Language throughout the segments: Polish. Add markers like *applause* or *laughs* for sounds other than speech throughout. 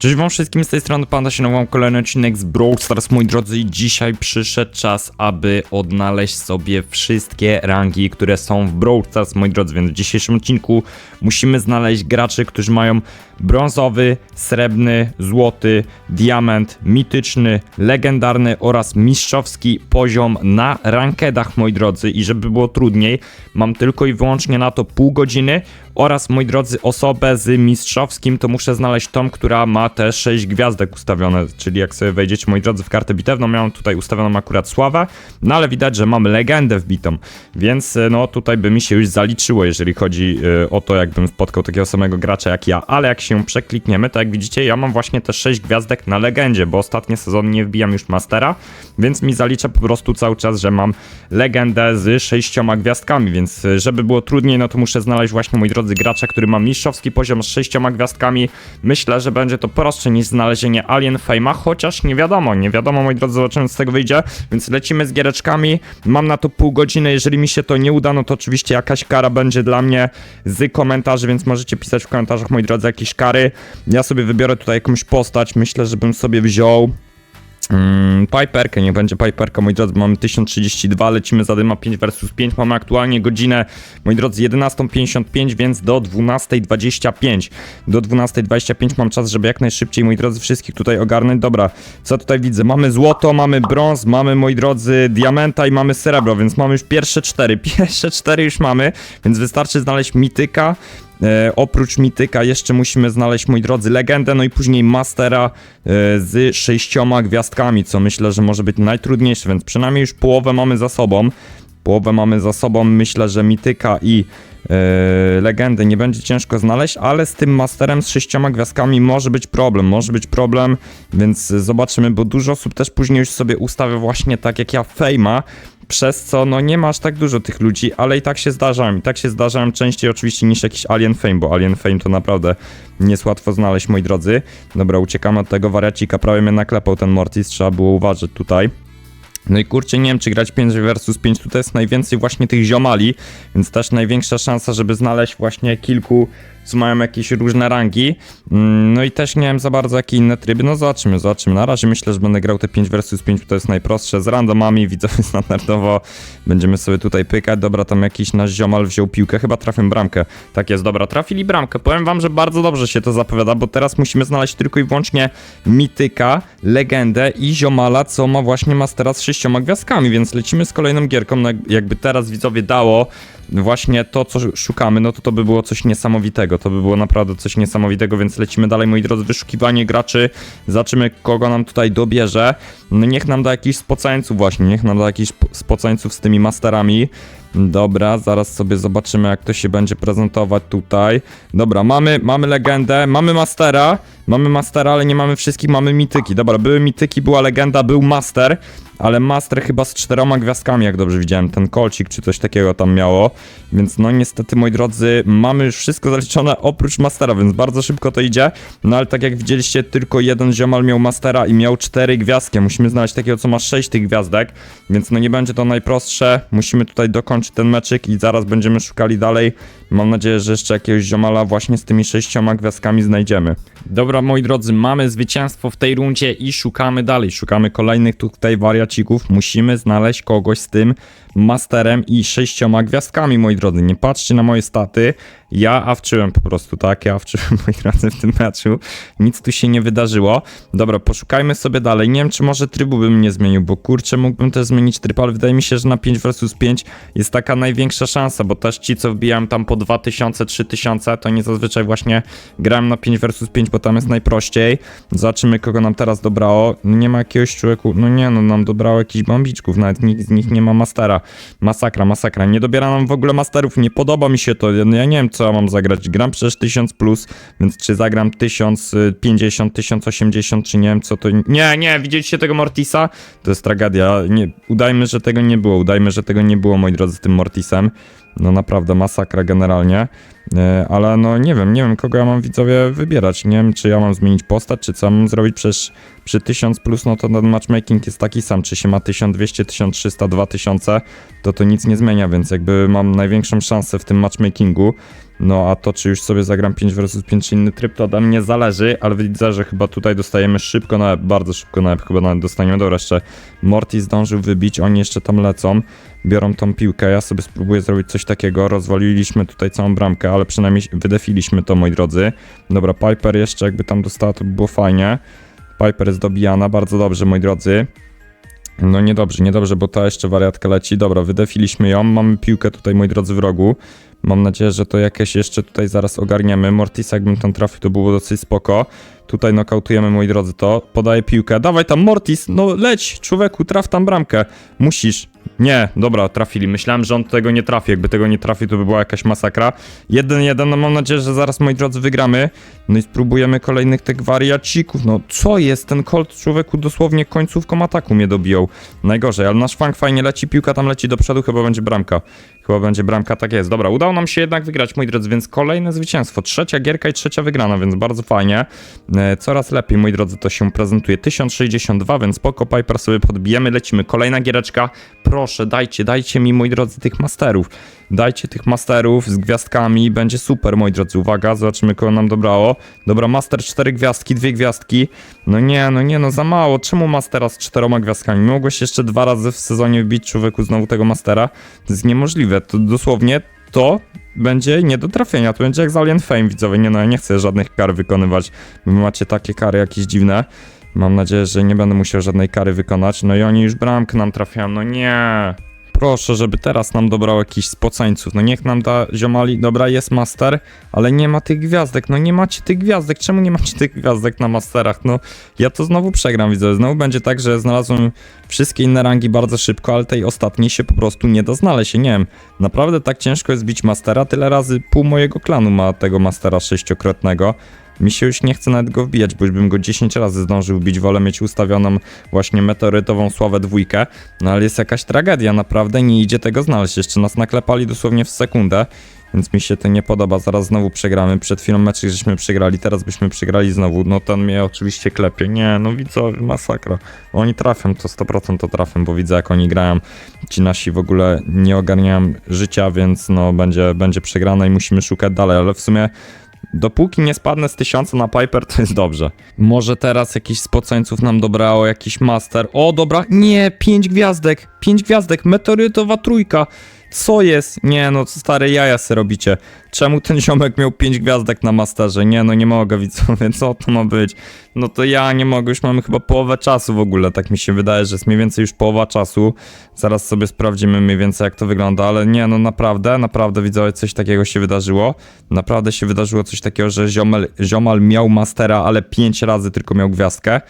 Cześć wam wszystkim, z tej strony Panda się nową kolejny odcinek z Brawl Stars, moi drodzy. I dzisiaj przyszedł czas, aby odnaleźć sobie wszystkie rangi, które są w Brawl Stars, moi drodzy, więc w dzisiejszym odcinku musimy znaleźć graczy, którzy mają brązowy, srebrny, złoty, diament, mityczny, legendarny oraz mistrzowski poziom na rankedach, moi drodzy. I żeby było trudniej, mam tylko i wyłącznie na to pół godziny oraz, moi drodzy, osobę z mistrzowskim, to muszę znaleźć tą, która ma te 6 gwiazdek ustawione, czyli jak sobie wejdziecie, moi drodzy, w kartę bitewną, miałem tutaj ustawioną akurat sławę, no ale widać, że mamy legendę wbitą, więc e, no tutaj by mi się już zaliczyło, jeżeli chodzi e, o to, jakbym spotkał takiego samego gracza jak ja, ale jak się przeklikniemy, to jak widzicie, ja mam właśnie te 6 gwiazdek na legendzie, bo ostatnie sezony nie wbijam już mastera, więc mi zalicza po prostu cały czas, że mam legendę z 6 gwiazdkami, więc e, żeby było trudniej, no to muszę znaleźć właśnie, moi drodzy, gracza, który ma mistrzowski poziom z 6 gwiazdkami. Myślę, że będzie to prostsze niż znalezienie Alien Fame'a, chociaż nie wiadomo, nie wiadomo, moi drodzy, zobaczymy co z tego wyjdzie, więc lecimy z giereczkami. Mam na to pół godziny, jeżeli mi się to nie uda, no to oczywiście jakaś kara będzie dla mnie z komentarzy, więc możecie pisać w komentarzach, moi drodzy, jakieś kary. Ja sobie wybiorę tutaj jakąś postać, myślę, żebym sobie wziął Mm, Piperkę, nie będzie Piperka, moi drodzy, mamy 1032, lecimy za dyma 5 versus 5, mamy aktualnie godzinę, moi drodzy, 11.55, więc do 12.25. Do 12.25 mam czas, żeby jak najszybciej, moi drodzy, wszystkich tutaj ogarnąć. Dobra, co tutaj widzę? Mamy złoto, mamy brąz, mamy, moi drodzy, diamenta i mamy srebro, więc mamy już pierwsze cztery. *laughs* Pierwsze cztery już mamy, więc wystarczy znaleźć mityka, E, oprócz mityka jeszcze musimy znaleźć, moi drodzy, legendę, no i później mastera e, z sześcioma gwiazdkami, co myślę, że może być najtrudniejsze, więc przynajmniej już połowę mamy za sobą. Połowę mamy za sobą, myślę, że mityka i legendy nie będzie ciężko znaleźć, ale z tym masterem z sześcioma gwiazdkami może być problem, może być problem, więc zobaczymy, bo dużo osób też później już sobie ustawia właśnie tak jak ja Fejma, przez co no nie masz tak dużo tych ludzi, ale i tak się zdarzają, i tak się zdarzają częściej oczywiście niż jakiś Alien Fame, bo Alien Fame to naprawdę nie jest łatwo znaleźć, moi drodzy. Dobra, uciekamy od tego wariacika, prawie mnie naklepał ten Mortis, trzeba było uważać tutaj. No i kurczę, nie wiem czy grać 5 versus 5, tutaj jest najwięcej właśnie tych ziomali, więc też największa szansa, żeby znaleźć właśnie kilku, co mają jakieś różne rangi. Mm, No i też nie wiem za bardzo jakie inne tryby, no zobaczymy, zobaczymy. Na razie myślę, że będę grał te 5 versus 5, bo to jest najprostsze, z randomami, *laughs* widzowie standardowo. Będziemy sobie tutaj pykać, dobra, tam jakiś nasz ziomal wziął piłkę, chyba trafię bramkę. Tak jest, dobra, trafili bramkę. Powiem wam, że bardzo dobrze się to zapowiada, bo teraz musimy znaleźć tylko i wyłącznie mityka, legendę i ziomala, co ma właśnie mastera z sześcioma gwiazdkami, więc lecimy z kolejną gierką, no jakby teraz widzowie dało właśnie to, co szukamy, no to to by było coś niesamowitego, to by było naprawdę coś niesamowitego, więc lecimy dalej, moi drodzy, wyszukiwanie graczy, zobaczymy, kogo nam tutaj dobierze, no niech nam da jakichś spocańców właśnie, niech nam da jakichś sp- spocańców z tymi masterami, Dobra, zaraz sobie zobaczymy, jak to się będzie prezentować tutaj. Dobra, mamy, mamy legendę, mamy mastera, mamy mastera, ale nie mamy wszystkich, mamy mityki. Dobra, były mityki, była legenda, był master, ale master chyba z czteroma gwiazdkami, jak dobrze widziałem, ten kolcik czy coś takiego tam miało. Więc no niestety, moi drodzy, mamy już wszystko zaliczone oprócz mastera, więc bardzo szybko to idzie. No ale tak jak widzieliście, tylko jeden ziomal miał mastera i miał cztery gwiazdki. Musimy znaleźć takiego, co ma sześć tych gwiazdek, więc no nie będzie to najprostsze. Musimy tutaj dokończyć ten meczyk i zaraz będziemy szukali dalej. Mam nadzieję, że jeszcze jakiegoś ziomala właśnie z tymi sześcioma gwiazdkami znajdziemy. Dobra, moi drodzy, mamy zwycięstwo w tej rundzie i szukamy dalej. Szukamy kolejnych tutaj wariacików. Musimy znaleźć kogoś z tym masterem i sześcioma gwiazdkami, moi drodzy. Nie patrzcie na moje staty. Ja awczyłem po prostu, tak? Ja awczyłem, *laughs* moi drodzy, w tym meczu. Nic tu się nie wydarzyło. Dobra, poszukajmy sobie dalej. Nie wiem, czy może trybu bym nie zmienił, bo kurczę, mógłbym też zmienić tryb, ale wydaje mi się, że na 5 vs 5 jest taka największa szansa, bo też ci, co wbijałem tam po 2000, 3000, to nie zazwyczaj właśnie grałem na 5 vs 5, bo tam jest najprościej. Zobaczymy, kogo nam teraz dobrało. No nie ma jakiegoś człowieku, no nie, no nam dobrało jakichś bombiczków, nawet nikt z nich nie ma mastera. Masakra, masakra. Nie dobiera nam w ogóle masterów, nie podoba mi się to. Ja nie wiem, co mam zagrać. Gram przecież 1000 plus, więc czy zagram 1050, 1080, czy nie wiem, co to. Nie, nie, widzieliście tego Mortisa? To jest tragedia. Nie, udajmy, że tego nie było. Udajmy, że tego nie było, moi drodzy, z tym Mortisem. No naprawdę masakra generalnie. E, Ale no nie wiem, nie wiem kogo ja mam widzowie wybierać. Nie wiem, czy ja mam zmienić postać, czy co mam zrobić. Przecież przy 1000 plus, no to ten matchmaking jest taki sam. Czy się ma 1200, 1300, 2000, to to nic nie zmienia, więc jakby mam największą szansę w tym matchmakingu. No a to, czy już sobie zagram 5 vs 5 czy inny tryb, to ode mnie zależy, ale widzę, że chyba tutaj dostajemy szybko, nawet bardzo szybko, nawet chyba nawet dostaniemy. Dobra, jeszcze Morty zdążył wybić, oni jeszcze tam lecą, biorą tą piłkę, ja sobie spróbuję zrobić coś takiego, rozwaliliśmy tutaj całą bramkę, ale przynajmniej wydefiliśmy to, moi drodzy. Dobra, Piper jeszcze jakby tam dostała, to by było fajnie. Piper jest dobijana, bardzo dobrze, moi drodzy. No niedobrze, niedobrze, bo ta jeszcze wariatka leci. Dobra, wydefiliśmy ją, mamy piłkę tutaj, moi drodzy, w rogu. Mam nadzieję, że to jakieś jeszcze tutaj zaraz ogarniemy. Mortis, jakbym tam trafił, to było dosyć spoko. Tutaj nokautujemy, moi drodzy, to. Podaję piłkę. Dawaj tam, Mortis, no leć, człowieku, traf tam bramkę. Musisz. Nie, dobra, trafili. Myślałem, że on tego nie trafi. Jakby tego nie trafił, to by była jakaś masakra. 1-1, no mam nadzieję, że zaraz, moi drodzy, wygramy. No i spróbujemy kolejnych tych wariacików. No co jest? Ten Colt, człowieku, dosłownie końcówką ataku mnie dobijał. Najgorzej, ale nasz fang fajnie leci, piłka tam leci do przodu, chyba będzie bramka. Chyba będzie bramka, tak jest. Dobra, udało nam się jednak wygrać, moi drodzy, więc kolejne zwycięstwo. Trzecia gierka i trzecia wygrana, więc bardzo fajnie. E, coraz lepiej, moi drodzy, to się prezentuje. 1062, więc spoko, Piper sobie podbijemy, lecimy. Kolejna giereczka. Proszę, dajcie, dajcie mi, moi drodzy, tych masterów. Dajcie tych masterów z gwiazdkami, będzie super, moi drodzy. Uwaga, zobaczymy, kogo nam dobrało. Dobra, master, cztery gwiazdki, dwie gwiazdki. No nie, no nie, no za mało. Czemu mastera z czteroma gwiazdkami? Mogłeś jeszcze dwa razy w sezonie wbić człowieku znowu tego mastera? To jest niemożliwe. To dosłownie to będzie nie do trafienia. To będzie jak z Alien Fame, widzowie. Nie no, ja nie chcę żadnych kar wykonywać. Wy macie takie kary jakieś dziwne. Mam nadzieję, że nie będę musiał żadnej kary wykonać. No i oni już bramkę nam trafiają. No nie. Proszę, żeby teraz nam dobrał jakiś spoceńców. No niech nam da ziomali. Dobra, jest master, ale nie ma tych gwiazdek. No nie macie tych gwiazdek. Czemu nie macie tych gwiazdek na masterach? No ja to znowu przegram, widzę. Znowu będzie tak, że znalazłem wszystkie inne rangi bardzo szybko, ale tej ostatniej się po prostu nie da znaleźć. Nie wiem, naprawdę tak ciężko jest bić mastera. Tyle razy pół mojego klanu ma tego mastera sześciokrotnego. Mi się już nie chce nawet go wbijać, bo już bym go 10 razy zdążył wbić. Wolę mieć ustawioną właśnie meteorytową sławę dwójkę. No ale jest jakaś tragedia, naprawdę nie idzie tego znaleźć. Jeszcze nas naklepali dosłownie w sekundę. Więc mi się to nie podoba, zaraz znowu przegramy. Przed chwilą mecz żeśmy przegrali, teraz byśmy przegrali znowu. No ten mnie oczywiście klepie. Nie, no widzowie, masakra. Oni trafią, to 100% to trafią, bo widzę jak oni grają. Ci nasi w ogóle nie ogarniają życia, więc no będzie, będzie przegrane i musimy szukać dalej, ale w sumie Dopóki nie spadnę z tysiąca na Piper, to jest dobrze. Może teraz jakiś spoceńców nam dobrało, jakiś master. O, dobra, nie, pięć gwiazdek, pięć gwiazdek, meteorytowa trójka. Co jest? Nie, no stare jaja se robicie. Czemu ten ziomek miał pięć gwiazdek na masterze? Nie, no nie mogę, widzowie, co to ma być? No to ja nie mogę, już mamy chyba połowę czasu w ogóle, tak mi się wydaje, że jest mniej więcej już połowa czasu. Zaraz sobie sprawdzimy mniej więcej jak to wygląda, ale nie, no naprawdę, naprawdę widzowie, coś takiego się wydarzyło. Naprawdę się wydarzyło coś takiego, że ziomal, ziomal miał mastera, ale pięć razy tylko miał gwiazdkę.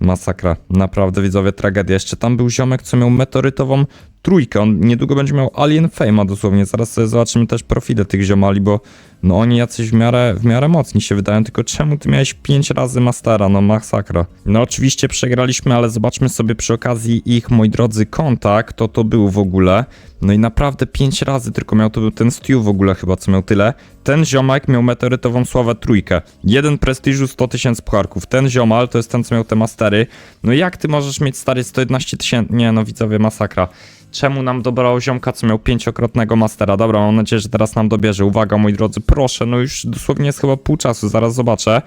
Masakra, naprawdę widzowie, tragedia. Jeszcze tam był ziomek, co miał meteorytową trójkę. On niedługo będzie miał Alien Fame'a dosłownie. Zaraz sobie zobaczymy też profile tych ziomali, bo no oni jacyś w miarę, w miarę mocni się wydają. Tylko czemu ty miałeś 5 razy Mastera? No masakra. No oczywiście przegraliśmy, ale zobaczmy sobie przy okazji ich, moi drodzy, konta, kto to był w ogóle. No i naprawdę 5 razy tylko miał, to był ten Stu w ogóle chyba, co miał tyle. Ten ziomek miał meteorytową sławę trójkę. Jeden prestiżu, 100 tysięcy pucharków. Ten ziomal to jest ten, co miał te mastery. No jak ty możesz mieć stary 111 tysięcy? Nie no widzowie, masakra. Czemu nam dobrało ziomka, co miał pięciokrotnego mastera? Dobra, mam nadzieję, że teraz nam dobierze. Uwaga, moi drodzy, proszę, no już dosłownie jest chyba pół czasu, zaraz zobaczę.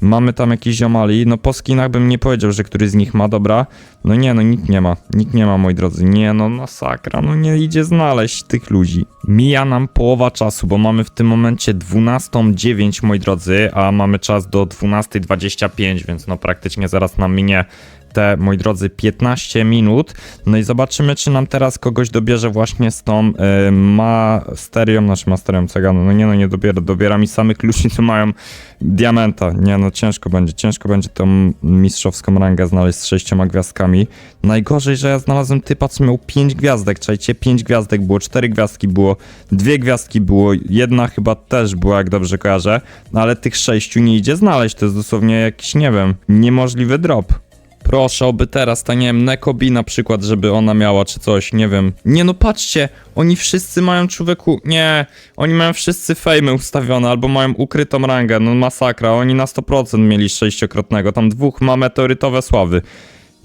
Mamy tam jakiś ziomali, no po skinach bym nie powiedział, że któryś z nich ma, dobra. No nie, no nikt nie ma, nikt nie ma, moi drodzy. Nie, no masakra, no nie idzie znaleźć tych ludzi. Mija nam połowa czasu, bo mamy w tym momencie 12.09, moi drodzy, a mamy czas do 12.25, więc no praktycznie zaraz nam minie te, moi drodzy, 15 minut. No i zobaczymy, czy nam teraz kogoś dobierze właśnie z tą y, masterią, znaczy masterią ceganu. No nie, no nie dobiera, dobiera mi samych ludzi, co mają diamenta. Nie, no ciężko będzie, ciężko będzie tą mistrzowską rangę znaleźć z sześcioma gwiazdkami. Najgorzej, że ja znalazłem typa, co miał 5 gwiazdek, czajcie, 5 gwiazdek było, 4 gwiazdki było, dwie gwiazdki było, jedna chyba też była, jak dobrze kojarzę, no ale tych sześciu nie idzie znaleźć, to jest dosłownie jakiś, nie wiem, niemożliwy drop. Proszę, oby teraz, ta nie wiem, Nekobi na przykład, żeby ona miała, czy coś, nie wiem. Nie no, patrzcie, oni wszyscy mają człowieku, nie, oni mają wszyscy fejmy ustawione, albo mają ukrytą rangę, no masakra, oni na 100% mieli sześciokrotnego, tam dwóch ma meteorytowe sławy.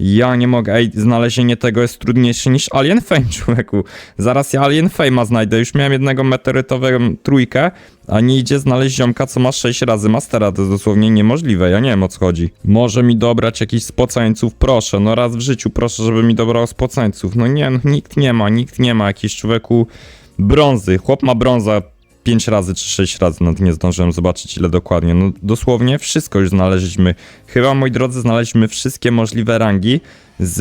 Ja nie mogę, ej, znalezienie tego jest trudniejsze niż Alien Fame, *laughs* człowieku. Zaraz ja Alien Fame'a znajdę, już miałem jednego meteorytowego trójkę, a nie idzie znaleźć ziomka, co ma 6 razy Mastera, to jest dosłownie niemożliwe, ja nie wiem o co chodzi. Może mi dobrać jakichś spocańców, proszę, no raz w życiu proszę, żeby mi dobrał spocańców. No nie, no, nikt nie ma, nikt nie ma, jakiś człowieku brązy, chłop ma brąza 5 razy czy 6 razy, nawet nie zdążyłem zobaczyć ile dokładnie. No dosłownie wszystko już znaleźliśmy. Chyba, moi drodzy, znaleźliśmy wszystkie możliwe rangi z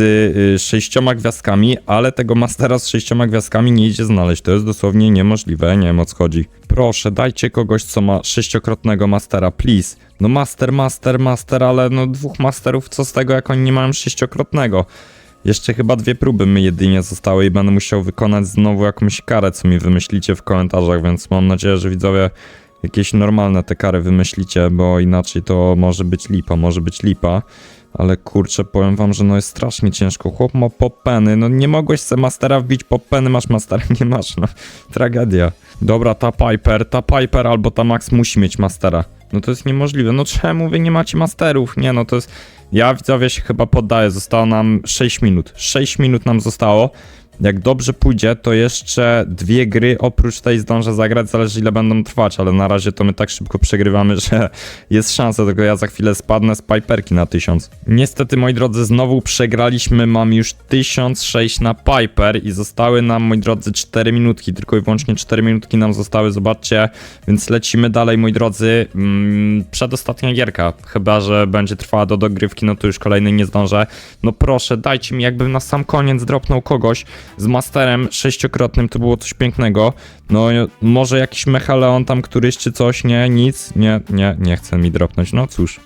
y, sześcioma gwiazdkami, ale tego mastera z sześcioma gwiazdkami nie idzie znaleźć. To jest dosłownie niemożliwe, nie wiem o co chodzi. Proszę, dajcie kogoś, co ma sześciokrotnego mastera, please. No master, master, master, ale no dwóch masterów, co z tego, jak oni nie mają sześciokrotnego? Jeszcze chyba dwie próby my jedynie zostały i będę musiał wykonać znowu jakąś karę, co mi wymyślicie w komentarzach, więc mam nadzieję, że widzowie jakieś normalne te kary wymyślicie, bo inaczej to może być lipa, może być lipa. Ale kurczę, powiem wam, że no jest strasznie ciężko. Chłop ma popeny, no nie mogłeś se mastera wbić popeny, masz mastera, nie masz, no. Tragedia. Dobra, ta Piper, ta Piper albo ta Max musi mieć mastera. No to jest niemożliwe. No czemu wy nie macie masterów? Nie, no to jest... Ja widzowie się chyba poddaję, zostało nam 6 minut. 6 minut nam zostało. Jak dobrze pójdzie, to jeszcze dwie gry oprócz tej zdążę zagrać, zależy ile będą trwać, ale na razie to my tak szybko przegrywamy, *laughs* że jest szansa, tylko ja za chwilę spadnę z Piperki na 1000. Niestety, moi drodzy, znowu przegraliśmy, mam już 1006 na Piper i zostały nam, moi drodzy, 4 minutki, tylko i wyłącznie 4 minutki nam zostały, zobaczcie, więc lecimy dalej, moi drodzy. Mm, przedostatnia gierka, chyba, że będzie trwała do dogrywki, no to już kolejnej nie zdążę. No proszę, dajcie mi, jakbym na sam koniec dropnął kogoś, z masterem sześciokrotnym to było coś pięknego. No może jakiś mechaleon tam któryś czy coś, nie, nic, nie, nie, nie chce mi dropnąć, no cóż.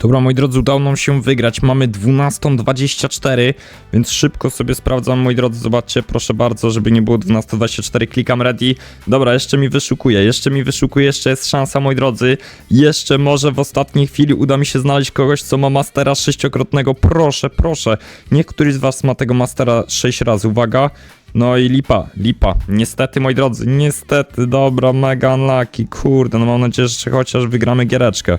Dobra, moi drodzy, udało nam się wygrać. Mamy 12.24, więc szybko sobie sprawdzam, moi drodzy. Zobaczcie, proszę bardzo, żeby nie było 12.24. Klikam ready. Dobra, jeszcze mi wyszukuje, jeszcze mi wyszukuje, jeszcze jest szansa, moi drodzy. Jeszcze może w ostatniej chwili uda mi się znaleźć kogoś, co ma mastera sześciokrotnego. Proszę, proszę. Niech któryś z was ma tego mastera 6 razy. Uwaga. No i lipa, lipa. Niestety, moi drodzy, niestety, dobra, mega unlucky, kurde, no mam nadzieję, że chociaż wygramy giereczkę.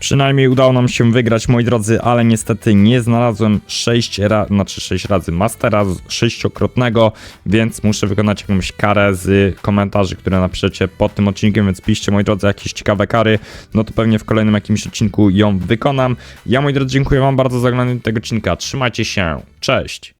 Przynajmniej udało nam się wygrać, moi drodzy, ale niestety nie znalazłem 6 razy, znaczy 6 razy mastera sześciokrotnego, więc muszę wykonać jakąś karę z komentarzy, które napiszecie pod tym odcinkiem, więc piszcie, moi drodzy, jakieś ciekawe kary, no to pewnie w kolejnym jakimś odcinku ją wykonam. Ja, moi drodzy, dziękuję wam bardzo za oglądanie tego odcinka, trzymajcie się, cześć!